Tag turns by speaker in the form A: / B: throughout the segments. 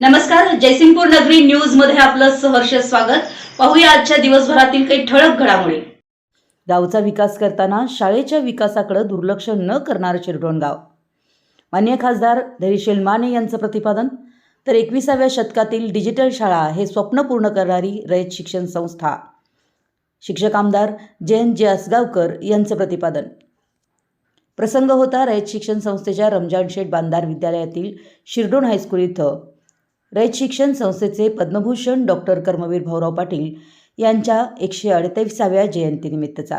A: नमस्कार जयसिंगपूर नगरी न्यूजमध्ये आपलं सहर्ष स्वागत. पाहूया आजच्या दिवसभरातील काही ठळक घडामोडी. गावचा विकास करताना शाळेच्या विकासाकडे दुर्लक्ष न करणारं चिरडोण गाव. मान्य खासदार धैर्यशील माने यांचं प्रतिपादन तर एकविसाव्या शतकातील डिजिटल शाळा हे स्वप्न पूर्ण करणारी रयत शिक्षण संस्था. शिक्षक आमदार जयंत जे असगावकर यांचं प्रतिपादन. प्रसंग होता रयत शिक्षण संस्थेच्या रमजान शेठ बांधार विद्यालयातील शिरडोण हायस्कूल इथं. रयत शिक्षण संस्थेचे पद्मभूषण डॉक्टर कर्मवीर भाऊराव पाटील यांच्या एकशे अडतीसाव्या जयंतीनिमित्तचा.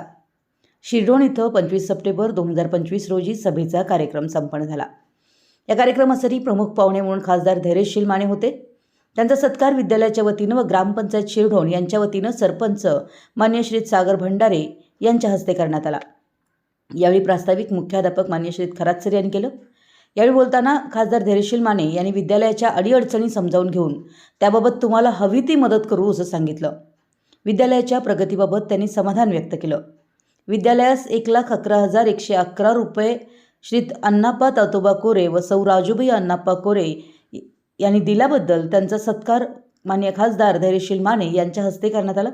A: शिरडोण इथं पंचवीस सप्टेंबर दोन हजार पंचवीस रोजी सभेचा कार्यक्रम संपन्न झाला. या कार्यक्रमासाठी प्रमुख पाहुणे म्हणून खासदार धैर्यशील माने होते. त्यांचा सत्कार विद्यालयाच्या वतीनं व ग्रामपंचायत शिरढोण यांच्या वतीनं सरपंच मान्य श्री सागर भंडारे यांच्या हस्ते करण्यात आला. यावेळी प्रास्ताविक मुख्याध्यापक मान्य श्री खरातसर यांनी केलं. यावेळी बोलताना खासदार धैर्यशील माने यांनी विद्यालयाच्या अडीअडचणी समजावून घेऊन त्याबाबत तुम्हाला हवी ती मदत करू असं सांगितलं. विद्यालयाच्या प्रगतीबाबत त्यांनी समाधान व्यक्त केलं. विद्यालयास एक लाख अकरा हजार एकशे अकरा रुपये श्रीत अण्णाप्पा तातोबा कोरे व सौ राजूबाई अण्णाप्पा कोरे यांनी दिल्याबद्दल त्यांचा सत्कार मान्य खासदार धैर्यशील माने यांच्या हस्ते करण्यात आला.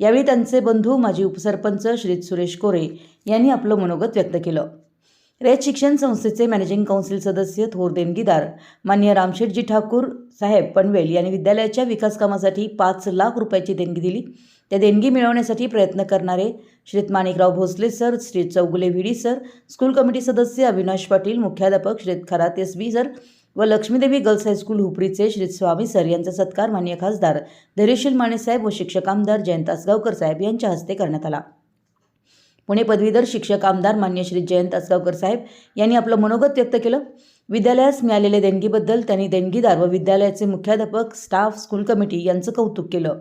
A: यावेळी त्यांचे बंधू माजी उपसरपंच श्रीत सुरेश कोरे यांनी आपलं मनोगत व्यक्त केलं. रयत शिक्षण संस्थेचे मॅनेजिंग काउन्सिल सदस्य थोर देणगीदार. मान्य रामशेठजी ठाकूर साहेब पनवेल यांनी विद्यालयाच्या विकास कामासाठी पाच लाख रुपयाची देणगी दिली. त्या देणगी मिळवण्यासाठी प्रयत्न करणारे श्रीत Manikrao Bhosale sir Shri Chougule V D sir school committee सदस्य अविनाश पाटील मुख्याध्यापक श्रीत खरात एस बी सर व लक्ष्मीदेवी गर्ल्स हायस्कूल हुपरीचे श्री स्वामी सर यांचा सत्कार मान्य खासदार धैर्यशील माने साहेब व शिक्षक आमदार जयंत आसगावकर साहेब यांच्या हस्ते करण्यात आला. पुणे पदवीधर शिक्षक आमदार मान्य श्री जयंत आसगावकर साहेब यांनी आपलं मनोगत व्यक्त केलं. विद्यालयास मिळालेल्या देणगीबद्दल त्यांनी देणगीदार व विद्यालयाचे मुख्याध्यापक स्टाफ स्कूल कमिटी यांचं कौतुक केलं.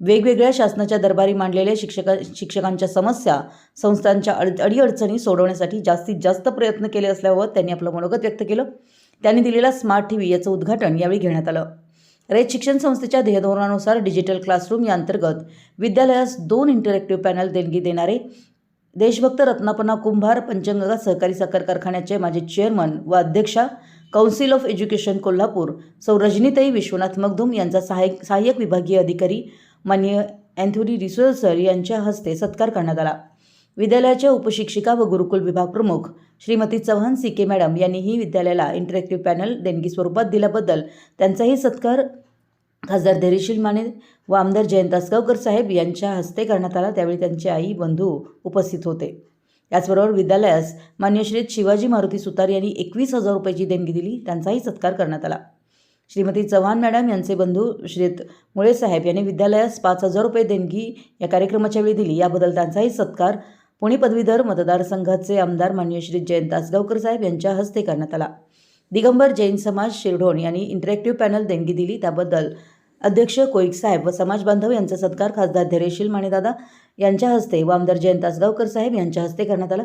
A: वेगवेगळ्या शासनाच्या दरबारी मांडलेल्या शिक्षका शिक्षकांच्या समस्या संस्थांच्या अड अडीअडचणी सोडवण्यासाठी जास्तीत जास्त प्रयत्न केले असल्याबाबत त्यांनी आपलं मनोगत व्यक्त केलं. त्यांनी दिलेला स्मार्ट टी व्ही याचं उद्घाटन यावेळी घेण्यात आलं. रयत शिक्षण संस्थेच्या ध्येयधोरणानुसार डिजिटल क्लासरूम या अंतर्गत विद्यालयास दोन इंटरॅक्टिव्ह पॅनल देणगी देणारे देशभक्त रत्नापना कुंभार पंचगंगा सहकारी साखर कारखान्याचे माजी चेअरमन व अध्यक्षा कौन्सिल ऑफ एज्युकेशन कोल्हापूर सौ रजनीताई विश्वनाथ मगदुम यांचा सहाय्यक सहाय्यक विभागीय अधिकारी मान्य अँथोनी रिसोर्सर यांच्या हस्ते सत्कार करण्यात आला. विद्यालयाच्या उपशिक्षिका व गुरुकुल विभाग प्रमुख Shrimati Chavan C K madam यांनीही विद्यालयाला इंटरॅक्टिव्ह पॅनल देणगी स्वरूपात दिल्याबद्दल त्यांचाही सत्कार खासदार धैर्यशील माने व आमदार जयंत आसगावकर साहेब यांच्या हस्ते करण्यात आला. त्यावेळी त्यांचे आई बंधू उपस्थित होते. याचबरोबर विद्यालयास मान्यश्रीत शिवाजी मारुती सुतार यांनी एकवीस हजार रुपयाची देणगी दिली. त्यांचाही सत्कार करण्यात आला. श्रीमती चव्हाण मॅडम यांचे बंधू श्रीत मुळे साहेब यांनी विद्यालयास पाच हजार रुपये देणगी या कार्यक्रमाच्या वेळी दिली. याबद्दल त्यांचाही सत्कार पुणे पदवीधर मतदारसंघाचे आमदार मान्य श्री जयंत आसगावकर साहेब यांच्या हस्ते करण्यात आला. दिगंबर जैन समाज शिरढोण यांनी इंटरॅक्टिव्ह पॅनल देणगी दिली. त्याबद्दल अध्यक्ष कोईक साहेब व समाज बांधव यांचा सत्कार खासदार धैर्यशील मानेदादा यांच्या हस्ते व आमदार जयंत आसगावकर साहेब यांच्या हस्ते करण्यात आला.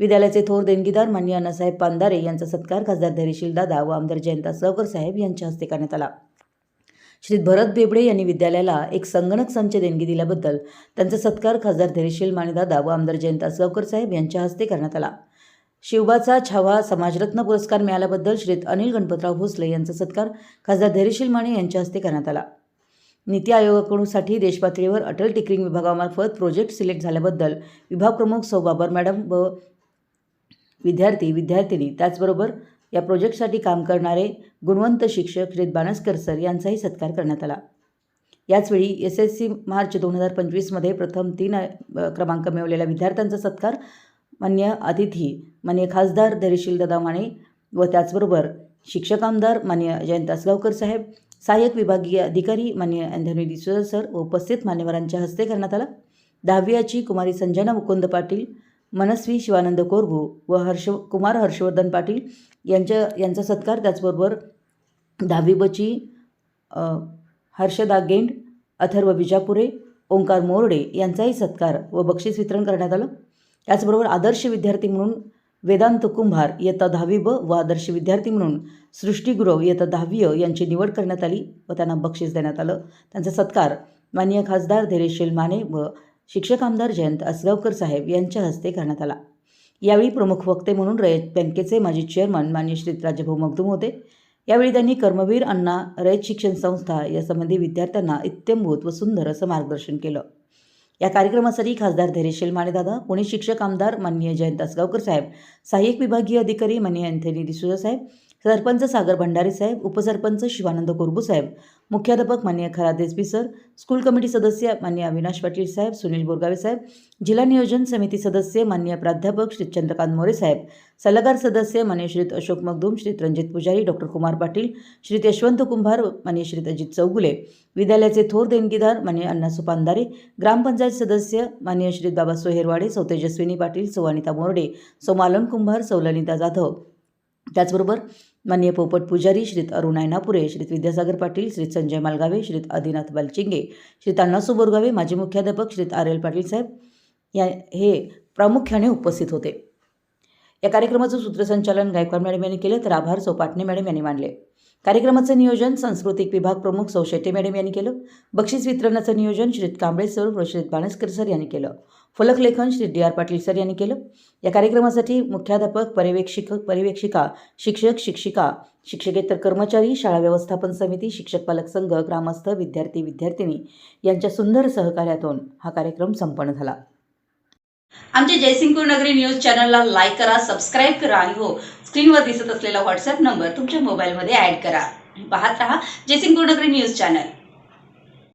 A: विद्यालयाचे थोर देणगीदार मान्य अण्णासाहेब पांदारे यांचा सत्कार खासदार धैर्यशील दादा व आमदार जयंत आसगावकर साहेब यांच्या हस्ते करण्यात आला. श्री भरत बेबडे यांनी विद्यालयाला एक संगणक संच देणगी दिल्याबद्दल त्यांचा सत्कार खासदार धैर्यशील मानेदादा व आमदार जयंत आसगावकर साहेब यांच्या हस्ते करण्यात आला. शिवबाचा छावा समाजरत्न पुरस्कार मिळाल्याबद्दल श्रीत अनिल गणपतराव भोसले यांचा सत्कार खासदार धैर्यशील माने यांच्या हस्ते करण्यात आला. नीती आयोगाकडूनसाठी देशपातळीवर अटल टिकरिंग विभागामार्फत प्रोजेक्ट सिलेक्ट झाल्याबद्दल विभाग प्रमुख सौ बाबर मॅडम व विद्यार्थी विद्यार्थिनी त्याचबरोबर या प्रोजेक्टसाठी काम करणारे गुणवंत शिक्षक श्रीत बाणस्कर सर यांचाही सत्कार करण्यात आला. याचवेळी एस एस सी मार्च दोन हजार पंचवीसमध्ये प्रथम तीन क्रमांक मिळवलेल्या विद्यार्थ्यांचा सत्कार मान्य अतिथी मान्य खासदार धैर्यशील दादा माने व त्याचबरोबर शिक्षक आमदार मान्य जयंत आसगावकर साहेब सहाय्यक विभागीय अधिकारी मान्य अँथनी डिसोजा सर व उपस्थित मान्यवरांच्या हस्ते करण्यात आला. दहावीची कुमारी संजना मुकुंद पाटील मनस्वी शिवानंद कोरगू व हर्ष कुमार हर्षवर्धन पाटील यांच्या यांचा सत्कार त्याचबरोबर दहावी बची हर्षदा गेंड अथर्व विजापुरे ओंकार मोरडे यांचाही सत्कार व बक्षीस वितरण करण्यात आलं. त्याचबरोबर आदर्श विद्यार्थी म्हणून वेदांत कुंभार इयत्ता दहावी ब व आदर्श विद्यार्थी म्हणून सृष्टीगुरव येता इयत्ता दहावी अ यांची निवड करण्यात आली व त्यांना बक्षीस देण्यात आलं. त्यांचा सत्कार मान्य खासदार धैर्यशील माने व शिक्षक आमदार जयंत असगावकर साहेब यांच्या हस्ते करण्यात आला. यावेळी प्रमुख वक्ते म्हणून रयत बँकेचे माजी चेअरमन मान्य श्री राजभाऊ मगदूम होते. यावेळी त्यांनी कर्मवीर अण्णा रयत शिक्षण संस्था यासंबंधी विद्यार्थ्यांना इत्यंभूत व सुंदर असं मार्गदर्शन केलं. या कार्यक्रमासाठी खासदार धैर्यशील मानेदादा पुणे शिक्षक आमदार माननीय जयंत असगावकर साहेब सहाय्यक विभागीय अधिकारी माननीय अँथनी डिसुजा साहेब सरपंच सागर भंडारी साहेब उपसरपंच शिवानंद कोरबू साहेब मुख्याध्यापक माननीय खरा देसबी सर स्कूल कमिटी सदस्य माननीय अविनाश पाटील साहेब सुनील बोरगावे साहेब जिल्हा नियोजन समिती सदस्य मान्य प्राध्यापक श्री चंद्रकांत मोरे साहेब सल्लागार सदस्य मान्य श्रीत अशोक मगदूम श्रीत रणजित पुजारी डॉक्टर कुमार पाटील श्रीत यशवंत कुंभार मान्य श्रीत अजित चौगुले विद्यालयाचे थोर देणगीदार मान्य अण्णा सुपांधारे ग्रामपंचायत सदस्य माननीय श्रीत बाबा सोहेरवाडे सौ तेजस्विनी पाटील सौ अनिता मोरडे सौ मालन कुंभार सौ ललिता जाधव. त्याचबरोबर मान्य पोपट पुजारी श्रीत अरुण ऐनापुरे श्रीत विद्यासागर पाटील श्रीत संजय मालगावे श्रीत आदिनाथ बालचिंगे श्रीत अण्णासू बोरगावे माजी मुख्याध्यापक श्रीत आर एल पाटील साहेब या हे प्रामुख्याने उपस्थित होते. या कार्यक्रमाचं सूत्रसंचालन गायकवाड मॅडम यांनी केलं तर आभार चौपाटणे मॅडम यांनी मानले. कार्यक्रमाचं नियोजन सांस्कृतिक विभाग प्रमुख सौ शेट्टे मॅडम यांनी केलं. बक्षीस वितरणाचं नियोजन श्रीत कांबळे सर व श्रीत बाणसकर सर यांनी केलं. फलकलेखन Shri D R Patil sir यांनी केलं. या कार्यक्रमासाठी मुख्याध्यापक पर्यवेक्षिक पर्यवेक्षिका शिक्षक शिक्षिका शिक्षकेतर कर्मचारी शाळा व्यवस्थापन समिती शिक्षक पालक संघ ग्रामस्थ विद्यार्थी विद्यार्थिनी यांच्या सुंदर सहकार्यातून हा कार्यक्रम संपन्न झाला. आमच्या जयसिंगपूर नगरी न्यूज चॅनलला लाईक करा सबस्क्राईब करा आणि हो स्क्रीनवर दिसत असलेला व्हॉट्सअप नंबर तुमच्या मोबाईलमध्ये ॲड करा. पाहत रहा जयसिंगपूर नगरी न्यूज चॅनल.